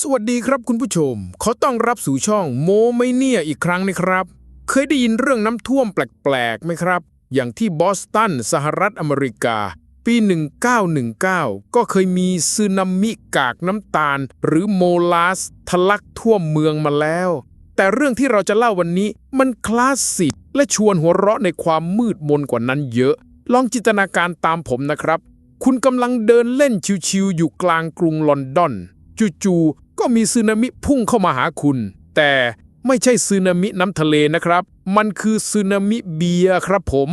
สวัสดีครับคุณผู้ชม ขอต้อนรับสู่ช่องโมไม่เนี่ยอีกครั้งนะครับ เคยได้ยินเรื่องน้ำท่วมแปลกๆไหมครับ อย่างที่บอสตันสหรัฐอเมริกา ปี 1919 ก็เคยมีสึนามิกากน้ำตาล หรือโมลาสทะลักท่วมเมืองมาแล้ว แต่เรื่องที่เราจะเล่าวันนี้มันคลาสสิกและชวนหัวเราะในความมืดมนกว่านั้นเยอะ ลองจินตนาการตามผมนะครับ คุณกำลังเดินเล่นชิวๆอยู่กลางกรุงลอนดอนจู่ๆ ก็มีสึนามิพุ่งเข้ามาหาคุณ แต่ไม่ใช่สึนามิน้ำทะเลนะครับ มันคือสึนามิเบียร์ครับผม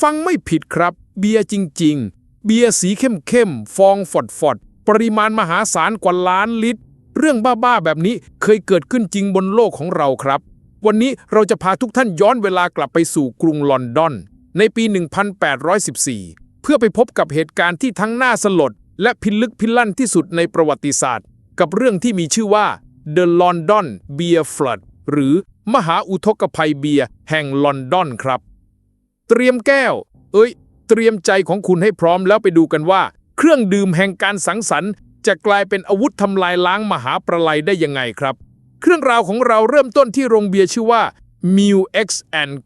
ฟังไม่ผิดครับ เบียร์จริง ๆ เบียร์สีเข้มๆ ฟองฝอดๆ ปริมาณมหาศาลกว่าล้านลิตร เรื่องบ้าๆ แบบนี้เคยเกิดขึ้นจริงบนโลกของเราครับ วันนี้เราจะพาทุกท่านย้อนเวลากลับไปสู่กรุงลอนดอน ในปี 1814 เพื่อไปพบกับเหตุการณ์ที่ทั้งน่าสลดและพิลึกพิลั่นที่สุดในประวัติศาสตร์ กับเรื่องที่มีชื่อว่า The London Beer Flood หรือมหาอุทกภัยเบียร์แห่งลอนดอนครับ เตรียมแก้ว เอ้ย เตรียมใจของคุณให้พร้อมแล้วไปดูกันว่า เครื่องดื่มแห่งการสังสรรค์ จะกลายเป็นอาวุธทำลายล้างมหาประไลได้ยังไงครับ เครื่องราวของเราเริ่มต้นที่โรงเบียร์ชื่อว่า m i l X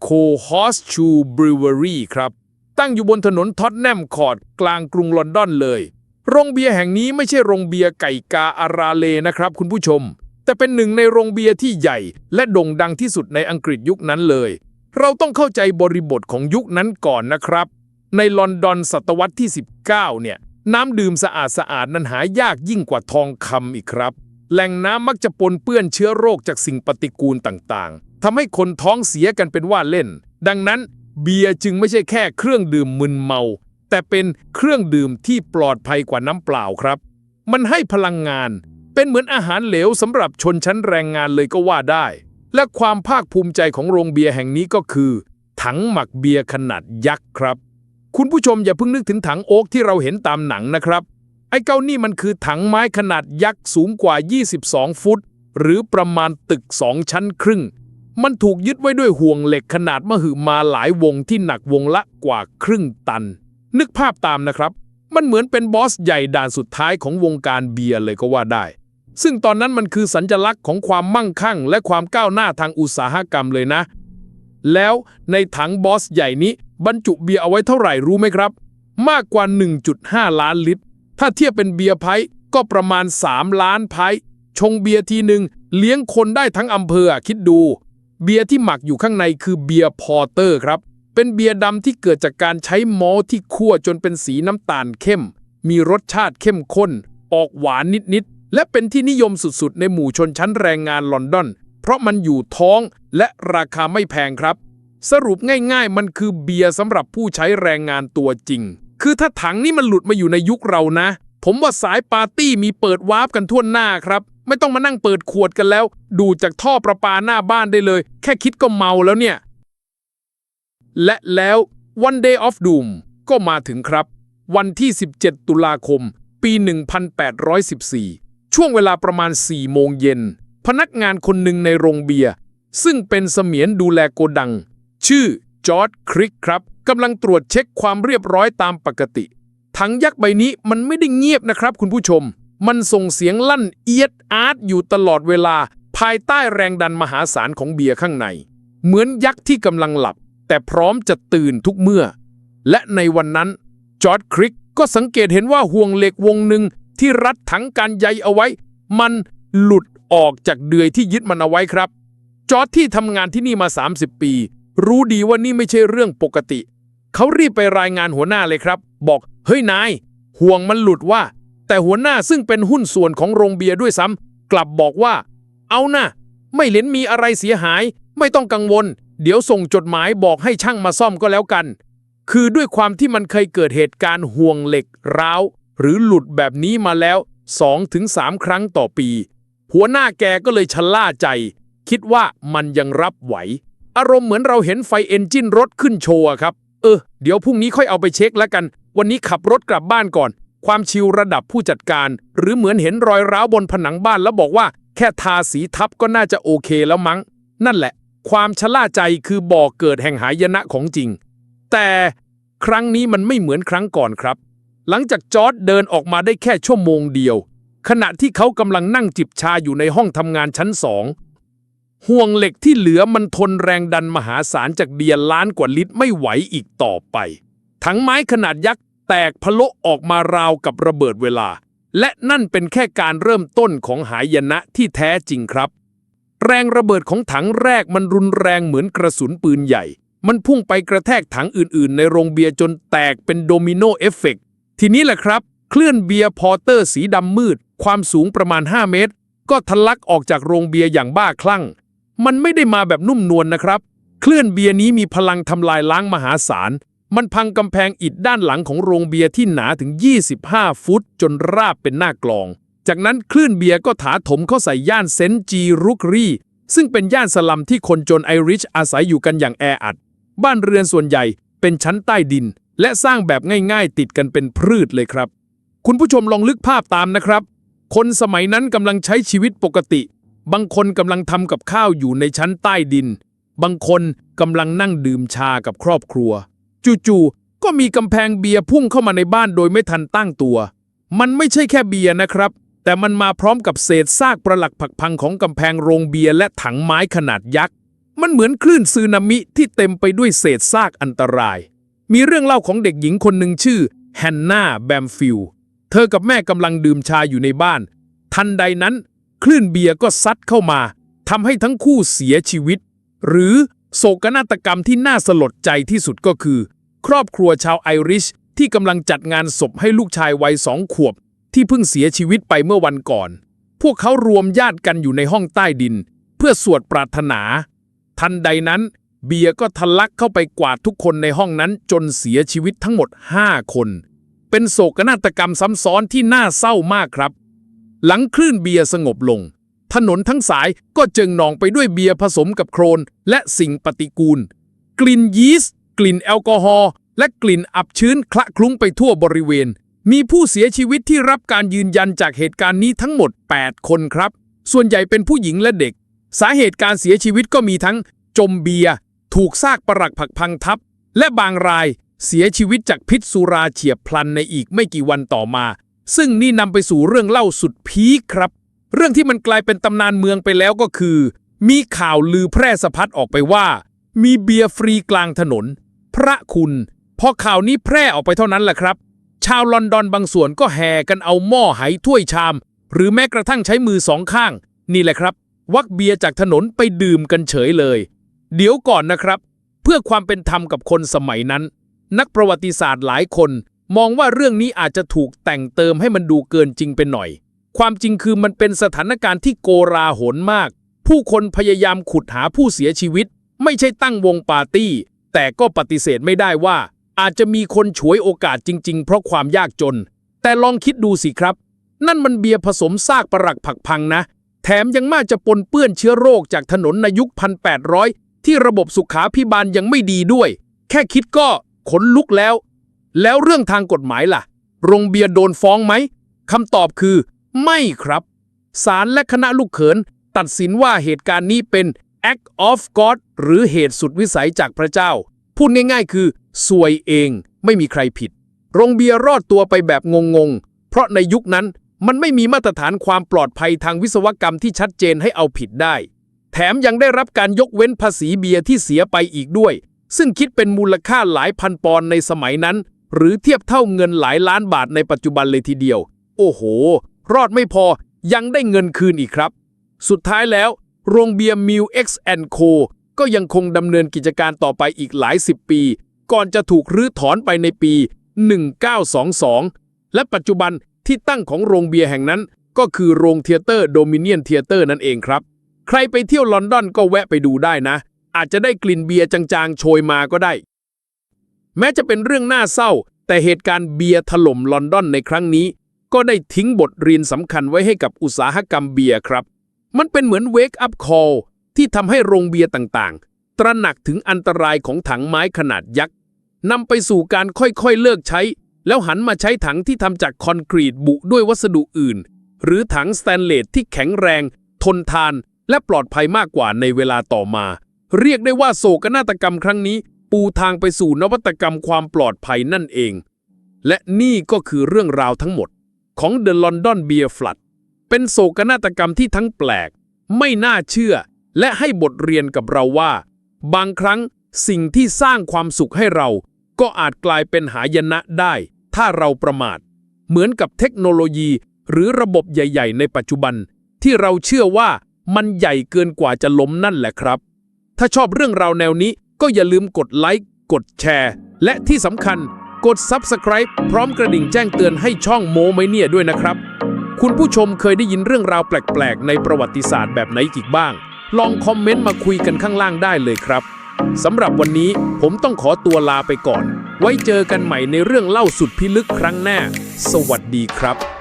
Co Horseshoe Brewery ครับ ตั้งอยู่บนถนนท็อตแนมคอร์ดกลางกรุงลอนดอนเลย โรงเบียร์แห่งนี้ไม่ใช่โรงเบียร์ไก่กาอาราเลนะครับ คุณผู้ชม แต่เป็นหนึ่งในโรงเบียร์ที่ใหญ่ และโด่งดังที่สุดในอังกฤษยุคนั้นเลย เราต้องเข้าใจบริบทของยุคนั้นก่อนนะครับ ในลอนดอนศตวรรษที่ 19 เนี่ย น้ำดื่มสะอาดสะอาดนั้นหายากยิ่งกว่าทองคำอีกครับ แหล่งน้ำมักจะปนเปื้อนเชื้อโรคจากสิ่งปฏิกูลต่างๆทำให้คนท้องเสียกันเป็นว่าเล่น ดังนั้นเบียร์จึงไม่ใช่แค่เครื่องดื่มมึนเมา แต่เป็นเครื่องดื่มที่ปลอดภัยกว่าน้ำเปล่าครับ มันให้พลังงาน เป็นเหมือนอาหารเหลวสำหรับชนชั้นแรงงานเลยก็ว่าได้ และความภาคภูมิใจของโรงเบียร์แห่งนี้ก็คือ ถังหมักเบียร์ขนาดยักษ์ครับ คุณผู้ชมอย่าเพิ่งนึกถึงถังโอ๊กที่เราเห็นตามหนังนะครับ ไอ้เก้านี่มันคือถังไม้ขนาดยักษ์สูงกว่า 22 ฟุต หรือประมาณตึก2ชั้นครึ่งมันถูกยึดไว้ด้วยห่วงเหล็กขนาดมหึมาหลายวงที่หนักวงละกว่าครึ่งตัน นึกภาพตามนะครับ มันเหมือนเป็นบอสใหญ่ด่านสุดท้ายของวงการเบียร์เลยก็ว่าได้ ซึ่งตอนนั้นมันคือสัญลักษณ์ของความมั่งคั่ง และความก้าวหน้าทางอุตสาหกรรมเลยนะ แล้วในถังบอสใหญ่นี้บรรจุเบียร์เอาไว้เท่าไหร่รู้ไหมครับ มากกว่า 1.5 ล้านลิตร ถ้าเทียบเป็นเบียร์ไพก็ประมาณ 3 ล้านไพชงเบียร์ทีหนึ่งเลี้ยงคนได้ทั้งอำเภอคิดดู เบียร์ที่หมักอยู่ข้างในคือเบียร์พอร์เตอร์ครับ เป็นเบียร์ดำที่เกิดจากการใช้มอลที่คั่วจนเป็นสีน้ำตาลเข้ม มีรสชาติเข้มข้น ออกหวานนิดๆ และเป็นที่นิยมสุดๆ ในหมู่ชนชั้นแรงงานลอนดอน เพราะมันอยู่ท้องและราคาไม่แพงครับ สรุปง่ายๆ มันคือเบียร์สำหรับผู้ใช้แรงงานตัวจริง คือถ้าถังนี่มันหลุดมาอยู่ในยุคเรานะ ผมว่าสายปาร์ตี้มีเปิดวาร์ปกันทั่วหน้าครับไม่ต้องมานั่งเปิดขวดกันแล้ว ดูจากท่อประปาหน้าบ้านได้เลย แค่คิดก็เมาแล้วเนี่ย และแล้ว One Day of Doom ก็มาถึงครับ วันที่ 17 ตุลาคม ปี 1814 ช่วงเวลาประมาณ 4 โมงเย็น พนักงานคนหนึ่งในโรงเบียร์ ซึ่งเป็นเสมียนดูแลโกดัง ชื่อจอร์ดคริกครับกำลังตรวจเช็คความเรียบร้อยตามปกติ ถังยักษ์ใบนี้มันไม่ได้เงียบนะครับคุณผู้ชม มันส่งเสียงลั่นเอียดอาร์ตอยู่ตลอดเวลา ภายใต้แรงดันมหาศาลของเบียร์ข้างใน เหมือนยักษ์ที่กำลังหลับ แต่พร้อมจะตื่นทุกเมื่อ และในวันนั้นจอร์ดคริกก็สังเกตเห็นว่าห่วงเหล็กวงหนึ่งที่รัดถังการใยเอาไว้ มันหลุดออกจากเดือยที่ยึดมันเอาไว้ครับ จอร์ดที่ทำงานที่นี่มา 30 ปี รู้ดีว่านี่ไม่ใช่เรื่องปกติ เขารีบไปรายงานหัวหน้าเลยครับ บอกเฮ้ยนาย ห่วงมันหลุดว่า แต่หัวหน้าซึ่งเป็นหุ้นส่วนของโรงเบียร์ด้วยซ้ำกลับบอกว่า เอานะไม่เห็นมีอะไรเสียหาย ไม่ต้องกังวล เดี๋ยวส่งจดหมายบอกให้ช่างมาซ่อมก็แล้วกัน คือด้วยความที่มันเคยเกิดเหตุการณ์ห่วงเหล็กร้าว หรือหลุดแบบนี้มาแล้ว 2-3 ครั้งต่อปี หัวหน้าแกก็เลยชะล่าใจ คิดว่ามันยังรับไหว อารมณ์เหมือนเราเห็นไฟเอนจินรถขึ้นโชว์ครับ เออ เดี๋ยวพรุ่งนี้ค่อยเอาไปเช็คแล้วกัน วันนี้ขับรถกลับบ้านก่อน ความชิวระดับผู้จัดการ หรือเหมือนเห็นรอยร้าวบนผนังบ้านแล้วบอกว่า แค่ทาสีทับก็น่าจะโอเคแล้วมั้ง นั่นแหละ ความชะล่าใจคือบ่อเกิดแห่งหายนะของจริง แต่ครั้งนี้มันไม่เหมือนครั้งก่อนครับ หลังจากจอร์ดเดินออกมาได้แค่ชั่วโมงเดียว ขณะที่เขากำลังนั่งจิบชาอยู่ในห้องทำงานชั้นสองห่วงเหล็กที่เหลือมันทนแรงดันมหาศาลจากเบียร์ล้านกว่าลิตรไม่ไหวอีกต่อไป ถังไม้ขนาดยักษ์แตกพะโลออกมาราวกับระเบิดเวลา และนั่นเป็นแค่การเริ่มต้นของหายนะที่แท้จริงครับ แรงระเบิดของถังแรกมันรุนแรงเหมือนกระสุนปืนใหญ่ มันพุ่งไปกระแทกถังอื่นๆ ในโรงเบียร์จนแตกเป็นโดมิโนเอฟเฟกต์ทีนี้แหละครับ เคลื่อนเบียร์พอเตอร์สีดำมืด ความสูงประมาณ 5 เมตร ก็ทะลักออกจากโรงเบียร์อย่างบ้าคลั่ง มันไม่ได้มาแบบนุ่มนวลนะครับ เคลื่อนเบียร์นี้มีพลังทำลายล้างมหาศาล มันพังกำแพงอิฐด้านหลังของโรงเบียร์ที่หนาถึง 25 ฟุต จนราบเป็นหน้ากลอง จากนั้นคลื่นเบียร์ก็ถาถมเข้าใส่ย่านเซนจีรุกรี ซึ่งเป็นย่านสลัมที่คนจนไอริชอาศัยอยู่กันอย่างแออัด บ้านเรือนส่วนใหญ่เป็นชั้นใต้ดิน และสร้างแบบง่ายๆ ติดกันเป็นพืชเลยครับ คุณผู้ชมลองลึกภาพตามนะครับ คนสมัยนั้นกำลังใช้ชีวิตปกติ บางคนกำลังทำกับข้าวอยู่ในชั้นใต้ดิน บางคนกำลังนั่งดื่มชากับครอบครัว จู่ๆก็มีกำแพงเบียร์พุ่งเข้ามาในบ้านโดยไม่ทันตั้งตัว มันไม่ใช่แค่เบียร์นะครับ แต่มันมาพร้อมกับเศษซากประหลักผักพังของกำแพงโรงเบียร์และถังไม้ขนาดยักษ์ มันเหมือนคลื่นซึนามิที่เต็มไปด้วยเศษซากอันตราย มีเรื่องเล่าของเด็กหญิงคนหนึ่งชื่อแฮนนาแบมฟิลเธอกับแม่กำลังดื่มชาอยู่ในบ้าน ทันใดนั้น คลื่นเบียร์ก็ซัดเข้ามาทำให้ทั้งคู่เสียชีวิต หรือโศกนาฏกรรมที่น่าสลดใจที่สุดก็คือ ครอบครัวชาวไอริชที่กำลังจัดงานศพให้ลูกชายวัยสองขวบ ที่เพิ่งเสียชีวิตไปเมื่อวันก่อน พวกเขารวมญาติกันอยู่ในห้องใต้ดิน เพื่อสวดปรารถนา ทันใดนั้น เบียร์ก็ทะลักเข้าไปกวาดทุกคนในห้องนั้นจนเสียชีวิตทั้งหมด 5 คน เป็นโศกนาฏกรรมซ้ำซ้อนที่น่าเศร้ามากครับ หลังคลื่นเบียร์สงบลง ถนนทั้งสายก็เจิงนองไปด้วยเบียร์ผสมกับโครนและสิ่งปฏิกูล กลิ่นยีสต์กลิ่นแอลกอฮอล์และกลิ่นอับชื้นคละคลุ้งไปทั่วบริเวณ มีผู้เสียชีวิตที่รับการยืนยันจากเหตุการณ์นี้ทั้งหมด 8 คนครับ ส่วนใหญ่เป็นผู้หญิงและเด็ก สาเหตุการเสียชีวิตก็มีทั้งจมเบียร์ถูกซากปรักผักพังทับ และบางรายเสียชีวิตจากพิษสุราเฉียบพลันในอีกไม่กี่วันต่อมา ซึ่งนี่นำไปสู่เรื่องเล่าสุดพีคครับ เรื่องที่มันกลายเป็นตำนานเมืองไปแล้วก็คือ มีข่าวลือแพร่สะพัดออกไปว่า มีเบียร์ฟรีกลางถนน พระคุณ พอข่าวนี้แพร่ออกไปเท่านั้นแหละครับ ชาวลอนดอนบางส่วนก็แห่กันเอาหม้อไหถ้วยชาม หรือแม้กระทั่งใช้มือสองข้าง นี่แหละครับ วักเบียร์จากถนนไปดื่มกันเฉยเลย เดี๋ยวก่อนนะครับ เพื่อความเป็นธรรมกับคนสมัยนั้น นักประวัติศาสตร์หลายคน มองว่าเรื่องนี้อาจจะถูกแต่งเติมให้มันดูเกินจริงไปหน่อย ความจริงคือมันเป็นสถานการณ์ที่โกราหนมาก ผู้คนพยายามขุดหาผู้เสียชีวิต ไม่ใช่ตั้งวงปาร์ตี้ แต่ก็ปฏิเสธไม่ได้ว่า อาจจะมีคนฉวยโอกาสจริง ๆ เพราะความยากจน แต่ลองคิดดูสิครับ นั่นมันเบียร์ผสมซากปรักผักพังนะ แถมยังมาจะปนเปื้อนเชื้อโรคจากถนนในยุค 1800 ที่ระบบสุขาพิบาลยังไม่ดีด้วย แค่คิดก็ขนลุกแล้ว แล้วเรื่องทางกฎหมายล่ะ โรงเบียร์โดนฟ้องไหมคำตอบคือ ไม่ครับศาลและคณะลูกเขิน ตัดสินว่าเหตุการณ์นี้เป็น act of God หรือเหตุสุดวิสัยจากพระเจ้า พูดง่ายๆ คือ สวยเองไม่มีใครผิด โรงเบียร์รอดตัวไปแบบงงๆ เพราะในยุคนั้นมันไม่มีมาตรฐานความปลอดภัยทางวิศวกรรมที่ชัดเจนให้เอาผิดได้ แถมยังได้รับการยกเว้นภาษีเบียร์ที่เสียไปอีกด้วย ซึ่งคิดเป็นมูลค่าหลายพันปอนด์ในสมัยนั้น หรือเทียบเท่าเงินหลายล้านบาทในปัจจุบันเลยทีเดียว โอ้โห รอดไม่พอยังได้เงินคืนอีกครับ สุดท้ายแล้ว โรงเบียร์ Mill X Co ก็ยังคงดำเนินกิจการต่อไปอีกหลายสิบปี ก่อนจะถูกรื้อถอนไปในปี 1922 และปัจจุบันที่ตั้งของโรงเบียร์แห่งนั้น ก็คือโรงเทเตอร์โดมิเนียนเทเตอร์นั่นเองครับ ใครไปเที่ยวลอนดอนก็แวะไปดูได้นะ อาจจะได้กลิ่นเบียร์จางๆ โชยมาก็ได้ แม้จะเป็นเรื่องน่าเศร้า แต่เหตุการณ์เบียร์ถล่มลอนดอนในครั้งนี้ ก็ได้ทิ้งบทเรียนสำคัญไว้ให้กับอุตสาหกรรมเบียร์ครับ มันเป็นเหมือน wake up call ที่ทำให้โรงเบียร์ต่างๆ ตระหนักถึงอันตรายของถังไม้ขนาดยักษ์ นำไปสู่การค่อยๆเลิกใช้ แล้วหันมาใช้ถังที่ทำจากคอนกรีตบุด้วยวัสดุอื่น หรือถังสแตนเลสที่แข็งแรง ทนทาน และปลอดภัยมากกว่าในเวลาต่อมา เรียกได้ว่าโศกนาฏกรรมครั้งนี้ ปูทางไปสู่นวัตกรรมความปลอดภัยนั่นเอง และนี่ก็คือเรื่องราวทั้งหมด ของ The London Beer Flood เป็นโศกนาฏกรรมที่ทั้งแปลก ไม่น่าเชื่อ และให้บทเรียนกับเราว่า บางครั้งสิ่งที่สร้างความสุขให้เรา ก็อาจกลายเป็นหายนะได้ ถ้าเราประมาท เหมือนกับเทคโนโลยีหรือระบบใหญ่ ๆ ในปัจจุบัน ที่เราเชื่อว่ามันใหญ่เกินกว่าจะล้มนั่นแหละครับ ถ้าชอบเรื่องราวแนวนี้ก็อย่าลืมกดไลค์กดแชร์ และที่สำคัญกด Subscribe พร้อมกระดิ่งแจ้งเตือนให้ช่องโมไมเนี่ยด้วยนะครับ คุณผู้ชมเคยได้ยินเรื่องราวแปลก ๆ ในประวัติศาสตร์แบบไหนอีกบ้าง ลองคอมเมนต์มาคุยกันข้างล่างได้เลยครับ สำหรับวันนี้ผมต้องขอตัวลาไปก่อน ไว้เจอกันใหม่ในเรื่องเล่าสุดพิลึกครั้งหน้า สวัสดีครับ